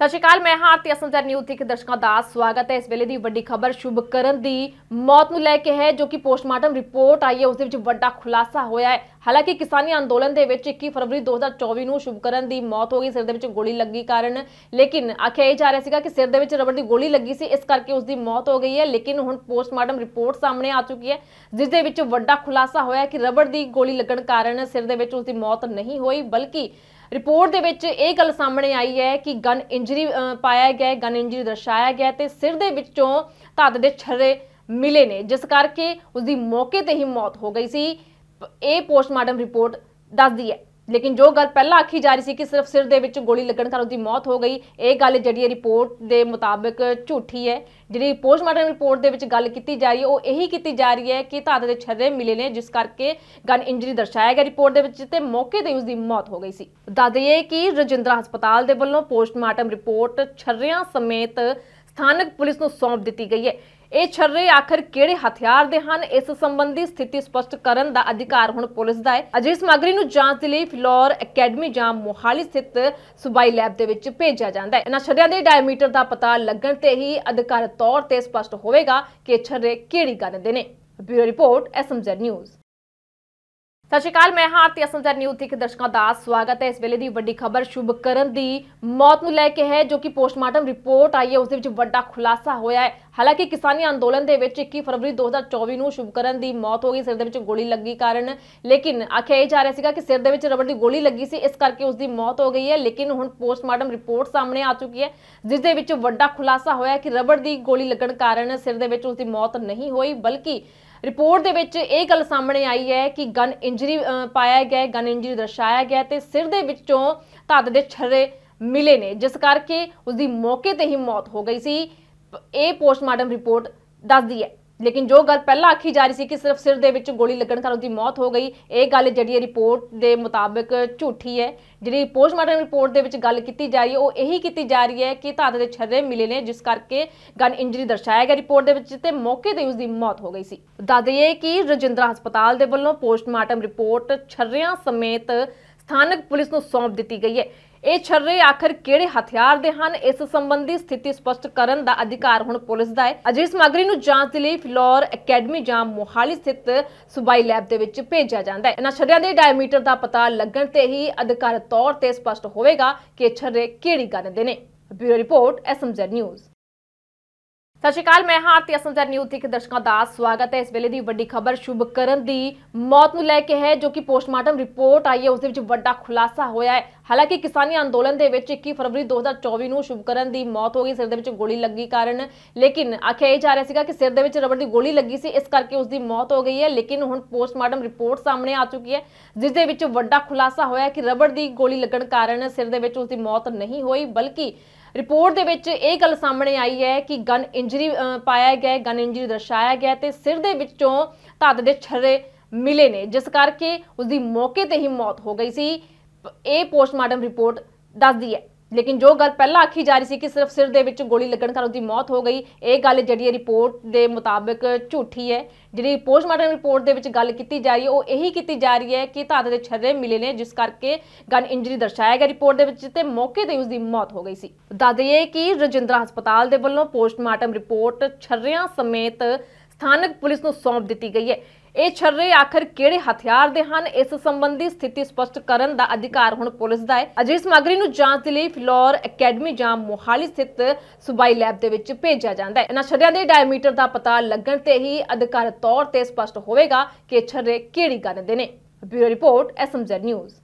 ਸਤਿ ਸ਼੍ਰੀ ਅਕਾਲ, ਮੈਂ ਹਾਂ ਆਰਤੀ ਅਸਮਝਰ ਨਿਊਜ਼ ਦੇ ਦਰਸ਼ਕਾਂ ਦਾ ਸਵਾਗਤ ਹੈ। ਇਸ ਵੇਲੇ ਦੀ ਵੱਡੀ ਖਬਰ ਸ਼ੁਭਕਰਨ ਦੀ ਮੌਤ ਨੂੰ ਲੈ ਕੇ ਹੈ, ਜੋ ਕਿ ਪੋਸਟਮਾਰਟਮ ਰਿਪੋਰਟ ਆਈ ਹੈ, ਉਸ ਦੇ ਵਿੱਚ ਵੱਡਾ ਖੁਲਾਸਾ ਹੋਇਆ ਹੈ। ਹਾਲਾਂਕਿ ਕਿਸਾਨੀ ਅੰਦੋਲਨ ਦੇ ਵਿੱਚ 21 ਫਰਵਰੀ 2024 ਨੂੰ ਸ਼ੁਭਕਰਨ ਦੀ ਮੌਤ ਹੋ ਗਈ, ਸਿਰ ਦੇ ਵਿੱਚ ਗੋਲੀ ਲੱਗੀ ਕਾਰਨ। ਲੇਕਿਨ ਆਖਿਆ ਇਹ ਜਾ ਰਿਹਾ ਸੀਗਾ ਕਿ ਸਿਰ ਦੇ ਵਿੱਚ ਰਬੜ ਦੀ ਗੋਲੀ ਲੱਗੀ ਸੀ, ਇਸ ਕਰਕੇ ਉਸ ਦੀ ਮੌਤ ਹੋ ਗਈ ਹੈ, ਲੇਕਿਨ ਹੁਣ ਪੋਸਟਮਾਰਟਮ ਰਿਪੋਰਟ ਸਾਹਮਣੇ ਆ ਚੁੱਕੀ ਹੈ, ਜਿਸ ਦੇ ਵਿੱਚ ਵੱਡਾ ਖੁਲਾਸਾ ਹੋਇਆ ਕਿ ਰਬੜ ਦੀ ਗੋਲੀ ਲੱਗਣ ਕਾਰਨ ਸਿਰ ਦੇ ਵਿੱਚ ਉਸ ਦੀ ਮੌਤ ਨਹੀਂ ਹੋਈ, ਬਲਕਿ ਰਿਪੋਰਟ ਦੇ ਵਿੱਚ ਇਹ ਗੱਲ ਸਾਹਮਣੇ ਆਈ ਹੈ ਕਿ ਗਨ ਇੰਜਰੀ ਪਾਇਆ ਗਿਆ ਹੈ, ਗਨ ਇੰਜਰੀ ਦਰਸਾਇਆ ਗਿਆ ਹੈ ਤੇ ਸਿਰ ਦੇ ਵਿੱਚੋਂ ਧੱਤ ਦੇ ਛਰੇ ਮਿਲੇ ਨੇ, ਜਿਸ ਕਰਕੇ ਉਸ ਦੀ ਮੌਕੇ ਤੇ ਹੀ ਮੌਤ ਹੋ ਗਈ ਸੀ। ਇਹ ਪੋਸਟਮਾਰਟਮ ਰਿਪੋਰਟ ਦੱਸਦੀ ਹੈ। ਲੇਕਿਨ ਜੋ ਗੱਲ ਪਹਿਲਾਂ ਆਖੀ ਜਾ ਰਹੀ ਸੀ ਕਿ ਸਿਰਫ ਸਿਰ ਦੇ ਵਿੱਚ ਗੋਲੀ ਲੱਗਣ ਕਾਰਨ ਉਹਦੀ ਮੌਤ ਹੋ ਗਈ, ਇਹ ਗੱਲ ਜਿਹੜੀ ਹੈ ਰਿਪੋਰਟ ਦੇ ਮੁਤਾਬਕ ਝੂਠੀ ਹੈ। ਜਿਹੜੀ ਪੋਸਟਮਾਰਟਮ ਰਿਪੋਰਟ ਦੇ ਵਿੱਚ ਗੱਲ ਕੀਤੀ ਜਾ ਰਹੀ ਹੈ, ਉਹ ਇਹੀ ਕੀਤੀ ਜਾ ਰਹੀ ਹੈ ਕਿ ਧਾਤ ਦੇ ਛਰਰੇ ਮਿਲੇ ਨੇ, ਜਿਸ ਕਰਕੇ ਗਨ ਇੰਜਰੀ ਦਰਸਾਇਆ ਗਿਆ ਰਿਪੋਰਟ ਦੇ ਵਿੱਚ ਤੇ ਮੌਕੇ ਤੇ ਉਸ ਦੀ ਮੌਤ ਹੋ ਗਈ ਸੀ। ਦੱਸ ਦਈਏ ਕਿ ਰਜਿੰਦਰਾ ਹਸਪਤਾਲ ਦੇ ਵੱਲੋਂ ਪੋਸਟਮਾਰਟਮ ਰਿਪੋਰਟ ਛਰਿਆਂ ਸਮੇਤ ਸਥਾਨਕ ਪੁਲਿਸ ਨੂੰ ਸੌਂਪ ਦਿੱਤੀ ਗਈ ਹੈ। ਇਹ ਛਰਰੇ ਆਖਰ ਕਿਹੜੇ ਹਥਿਆਰ ਦੇ ਹਨ? ਇਸ ਸੰਬੰਧੀ ਸਥਿਤੀ ਸਪਸ਼ਟ ਕਰਨ ਦਾ ਅਧਿਕਾਰ ਹੁਣ ਪੁਲਿਸ ਦਾ ਹੈ। ਅਜਿਹੀ ਸਮੱਗਰੀ ਨੂੰ ਜਾਂਚ ਦੇ ਲਈ ਫਿਲੌਰ ਅਕੈਡਮੀ ਜਾਂ ਮੋਹਾਲੀ ਸਥਿਤ ਸੂਬਾਈ ਲੈਬ ਦੇ ਵਿੱਚ ਭੇਜਿਆ ਜਾਂਦਾ ਹੈ। ਇਹਨਾਂ ਛਰਰਿਆਂ ਦੇ ਡਾਇਮੀਟਰ ਦਾ ਪਤਾ ਲੱਗਣ ਤੇ ਹੀ ਅਧਿਕਾਰਤ ਤੌਰ ਤੇ ਸਪਸ਼ਟ ਹੋਵੇਗਾ ਕਿ ਇਹ ਛਰਰੇ ਕਿਹੜੀ ਗਨ ਦੇ ਨੇ। Bureau report, SMZ news. Sat Shri Akal, ਮੈਂ ਹਾਂ ਆਰਤੀ ਅਸਮਝਰ ਨਿਊਜ਼ ਦੇ ਦਰਸ਼ਕਾਂ ਦਾ ਸਵਾਗਤ ਹੈ। ਇਸ ਵੇਲੇ ਦੀ ਵੱਡੀ ਖਬਰ ਸ਼ੁਭਕਰਨ ਦੀ ਮੌਤ ਨੂੰ ਲੈ ਕੇ ਹੈ, ਜੋ ਕਿ ਪੋਸਟਮਾਰਟਮ ਰਿਪੋਰਟ ਆਈ ਹੈ, ਉਸ ਦੇ ਵਿੱਚ ਵੱਡਾ ਖੁਲਾਸਾ ਹੋਇਆ ਹੈ। ਹਾਲਾਂਕਿ ਕਿਸਾਨੀ ਅੰਦੋਲਨ ਦੇ ਵਿੱਚ 21 ਫਰਵਰੀ 2024 ਨੂੰ ਸ਼ੁਭਕਰਨ ਦੀ ਮੌਤ ਹੋ ਗਈ, ਸਿਰ ਦੇ ਵਿੱਚ ਗੋਲੀ ਲੱਗੀ ਕਾਰਨ। ਲੇਕਿਨ ਆਖਿਆ ਇਹ ਜਾ ਰਿਹਾ ਸੀਗਾ ਕਿ ਸਿਰ ਦੇ ਵਿੱਚ ਰਬੜ ਦੀ ਗੋਲੀ ਲੱਗੀ ਸੀ, ਇਸ ਕਰਕੇ ਉਸ ਦੀ ਮੌਤ ਹੋ ਗਈ ਹੈ। ਲੇਕਿਨ ਹੁਣ ਪੋਸਟਮਾਰਟਮ ਰਿਪੋਰਟ ਸਾਹਮਣੇ ਆ ਚੁੱਕੀ ਹੈ, ਜਿਸ ਦੇ ਵਿੱਚ ਵੱਡਾ ਖੁਲਾਸਾ ਹੋਇਆ ਕਿ ਰਬੜ ਦੀ ਗੋਲੀ ਲੱਗਣ ਕਾਰਨ ਸਿਰ ਦੇ ਵਿੱਚ ਉਸ ਦੀ ਮੌਤ ਨਹੀਂ ਹੋਈ, ਬਲਕਿ ਰਿਪੋਰਟ ਦੇ ਵਿੱਚ ਇਹ ਗੱਲ ਸਾਹਮਣੇ ਆਈ ਹੈ ਕਿ ਗਨ ਇੰਜਰੀ ਪਾਇਆ ਗਿਆ ਹੈ, ਗਨ ਇੰਜਰੀ ਦਰਸਾਇਆ ਗਿਆ ਹੈ ਤੇ ਸਿਰ ਦੇ ਵਿੱਚੋਂ ਧੱਤ ਦੇ ਛਰੇ ਮਿਲੇ ਨੇ, ਜਿਸ ਕਰਕੇ ਉਸ ਦੀ ਮੌਕੇ ਤੇ ਹੀ ਮੌਤ ਹੋ ਗਈ ਸੀ। ਇਹ ਪੋਸਟਮਾਰਟਮ ਰਿਪੋਰਟ ਦੱਸਦੀ ਹੈ। ਲੇਕਿਨ ਜੋ ਗੱਲ ਪਹਿਲਾਂ ਆਖੀ ਜਾ ਰਹੀ ਸੀ ਕਿ ਸਿਰਫ ਸਿਰ ਦੇ ਵਿੱਚ ਗੋਲੀ ਲੱਗਣ ਕਾਰਨ ਉਹਦੀ ਮੌਤ ਹੋ ਗਈ, ਇਹ ਗੱਲ ਜਿਹੜੀ ਹੈ ਰਿਪੋਰਟ ਦੇ ਮੁਤਾਬਕ ਝੂਠੀ ਹੈ। ਜਿਹੜੀ ਪੋਸਟਮਾਰਟਮ ਰਿਪੋਰਟ ਦੇ ਵਿੱਚ ਗੱਲ ਕੀਤੀ ਜਾ ਰਹੀ ਹੈ, ਉਹ ਇਹੀ ਕੀਤੀ ਜਾ ਰਹੀ ਹੈ ਕਿ ਧਾਤ ਦੇ ਛਰੇ ਮਿਲੇ ਨੇ, ਜਿਸ ਕਰਕੇ ਗਨ ਇੰਜਰੀ ਦਰਸਾਇਆ ਗਿਆ ਰਿਪੋਰਟ ਦੇ ਵਿੱਚ, ਤੇ ਮੌਕੇ ਤੇ ਉਸ ਦੀ ਮੌਤ ਹੋ ਗਈ ਸੀ। ਦੱਸ ਦਈਏ ਕਿ ਰਜਿੰਦਰਾ ਹਸਪਤਾਲ ਦੇ ਵੱਲੋਂ ਪੋਸਟਮਾਰਟਮ ਰਿਪੋਰਟ ਛਰਿਆਂ ਸਮੇਤ ਸਥਾਨਕ ਪੁਲਿਸ ਨੂੰ ਸੌਂਪ ਦਿੱਤੀ ਗਈ ਹੈ। ਇਹ ਛਰਰੇ ਆਖਰ ਕਿਹੜੇ ਹਥਿਆਰ ਦੇ ਹਨ? ਇਸ ਸੰਬੰਧੀ ਸਥਿਤੀ ਸਪਸ਼ਟ ਕਰਨ ਦਾ ਅਧਿਕਾਰ ਹੁਣ ਪੁਲਿਸ ਦਾ ਹੈ। ਅਜਿਹੀ ਸਮੱਗਰੀ ਨੂੰ ਜਾਂਚ ਦੇ ਲਈ ਫਿਲੌਰ ਅਕੈਡਮੀ ਜਾਂ ਮੋਹਾਲੀ ਸਥਿਤ ਸੂਬਾਈ ਲੈਬ ਦੇ ਵਿੱਚ ਭੇਜਿਆ ਜਾਂਦਾ ਹੈ। ਇਹਨਾਂ ਛਰਰਿਆਂ ਦੇ ਡਾਇਮੀਟਰ ਦਾ ਪਤਾ ਲੱਗਣ ਤੇ ਹੀ ਅਧਿਕਾਰਤ ਤੌਰ ਤੇ ਸਪਸ਼ਟ ਹੋਵੇਗਾ ਕਿ ਇਹ ਛਰਰੇ ਕਿਹੜੀ ਗਨ ਦੇ ਨੇ। Bureau report, SMZ news. Sat Shri Akal, ਮੈਂ ਹਾਂ ਆਰਤੀ ਅਸਮਝਰ ਨਿਊਜ਼ ਦੇ ਦਰਸ਼ਕਾਂ ਦਾ ਸਵਾਗਤ ਹੈ। ਇਸ ਵੇਲੇ ਦੀ ਵੱਡੀ ਖਬਰ ਸ਼ੁਭਕਰਨ ਦੀ ਮੌਤ ਨੂੰ ਲੈ ਕੇ ਹੈ, ਜੋ ਕਿ ਪੋਸਟਮਾਰਟਮ ਰਿਪੋਰਟ ਆਈ ਹੈ, ਉਸ ਦੇ ਵਿੱਚ ਵੱਡਾ ਖੁਲਾਸਾ ਹੋਇਆ ਹੈ। ਹਾਲਾਂਕਿ ਕਿਸਾਨੀ ਅੰਦੋਲਨ ਦੇ ਵਿੱਚ 21 ਫਰਵਰੀ 2024 ਨੂੰ ਸ਼ੁਭਕਰਨ ਦੀ ਮੌਤ ਹੋ ਗਈ, ਸਿਰ ਦੇ ਵਿੱਚ ਗੋਲੀ ਲੱਗੀ ਕਾਰਨ। ਲੇਕਿਨ ਆਖਿਆ ਇਹ ਜਾ ਰਿਹਾ ਸੀਗਾ ਕਿ ਸਿਰ ਦੇ ਵਿੱਚ ਰਬੜ ਦੀ ਗੋਲੀ ਲੱਗੀ ਸੀ, ਇਸ ਕਰਕੇ ਉਸ ਦੀ ਮੌਤ ਹੋ ਗਈ ਹੈ। ਲੇਕਿਨ ਹੁਣ ਪੋਸਟਮਾਰਟਮ ਰਿਪੋਰਟ ਸਾਹਮਣੇ ਆ ਚੁੱਕੀ ਹੈ, ਜਿਸ ਦੇ ਵਿੱਚ ਵੱਡਾ ਖੁਲਾਸਾ ਹੋਇਆ ਕਿ ਰਬੜ ਦੀ ਗੋਲੀ ਲੱਗਣ ਕਾਰਨ ਸਿਰ ਦੇ ਵਿੱਚ ਉਸ ਦੀ ਮੌਤ ਨਹੀਂ ਹੋਈ, ਬਲਕਿ ਰਿਪੋਰਟ ਦੇ ਵਿੱਚ ਇਹ ਗੱਲ ਸਾਹਮਣੇ ਆਈ ਹੈ ਕਿ ਗਨ ਇੰਜਰੀ ਪਾਇਆ ਗਿਆ ਹੈ, ਗਨ ਇੰਜਰੀ ਦਰਸਾਇਆ ਗਿਆ ਹੈ ਤੇ ਸਿਰ ਦੇ ਵਿੱਚੋਂ ਧੱਤ ਦੇ ਛਰਰੇ ਮਿਲੇ ਨੇ, ਜਿਸ ਕਰਕੇ ਉਸ ਦੀ ਮੌਕੇ ਤੇ ਹੀ ਮੌਤ ਹੋ ਗਈ ਸੀ। ਇਹ ਪੋਸਟਮਾਰਟਮ ਰਿਪੋਰਟ ਦੱਸਦੀ ਹੈ। ਲੇਕਿਨ ਜੋ ਗੱਲ ਪਹਿਲਾਂ ਆਖੀ ਜਾ ਰਹੀ ਸੀ ਕਿ ਸਿਰਫ ਸਿਰ ਦੇ ਵਿੱਚ ਗੋਲੀ ਲੱਗਣ ਕਾਰਨ ਉਹਦੀ ਮੌਤ ਹੋ ਗਈ, ਇਹ ਗੱਲ ਜਿਹੜੀ ਹੈ ਰਿਪੋਰਟ ਦੇ ਮੁਤਾਬਕ ਝੂਠੀ ਹੈ। ਜਿਹੜੀ ਪੋਸਟਮਾਰਟਮ ਰਿਪੋਰਟ ਦੇ ਵਿੱਚ ਗੱਲ ਕੀਤੀ ਜਾ ਰਹੀ ਹੈ, ਉਹ ਇਹੀ ਕੀਤੀ ਜਾ ਰਹੀ ਹੈ ਕਿ ਧਾਤ ਦੇ ਛਰਰੇ ਮਿਲੇ ਨੇ, ਜਿਸ ਕਰਕੇ ਗਨ ਇੰਜਰੀ ਦਰਸਾਇਆ ਗਿਆ ਰਿਪੋਰਟ ਦੇ ਵਿੱਚ, ਤੇ ਮੌਕੇ ਤੇ ਉਸ ਦੀ ਮੌਤ ਹੋ ਗਈ ਸੀ। ਦੱਸ ਦਈਏ ਕਿ ਰਜਿੰਦਰਾ ਹਸਪਤਾਲ ਦੇ ਵੱਲੋਂ ਪੋਸਟਮਾਰਟਮ ਰਿਪੋਰਟ ਛਰਿਆਂ ਸਮੇਤ ਸਥਾਨਕ ਪੁਲਿਸ ਨੂੰ ਸੌਂਪ ਦਿੱਤੀ ਗਈ ਹੈ। ਇਹ ਛਰਰੇ ਆਖਰ ਕਿਹੜੇ ਹਥਿਆਰ ਦੇ ਹਨ? ਇਸ ਸੰਬੰਧੀ ਸਥਿਤੀ ਸਪਸ਼ਟ ਕਰਨ ਦਾ ਅਧਿਕਾਰ ਹੁਣ ਪੁਲਿਸ ਦਾ ਹੈ। ਅਜਿਹੀ ਸਮੱਗਰੀ ਨੂੰ ਜਾਂਚ ਦੇ ਲਈ ਫਿਲੌਰ ਅਕੈਡਮੀ ਜਾਂ ਮੋਹਾਲੀ ਸਥਿਤ ਸੂਬਾਈ ਲੈਬ ਦੇ ਵਿੱਚ ਭੇਜਿਆ ਜਾਂਦਾ ਹੈ। ਇਹਨਾਂ ਛਰਰਿਆਂ ਦੇ ਡਾਇਮੀਟਰ ਦਾ ਪਤਾ ਲੱਗਣ ਤੇ ਹੀ ਅਧਿਕਾਰਤ ਤੌਰ ਤੇ ਸਪਸ਼ਟ ਹੋਵੇਗਾ ਕਿ ਇਹ ਛਰਰੇ ਕਿਹੜੀ ਗਨ ਦੇ ਨੇ। Bureau report, SMZ news.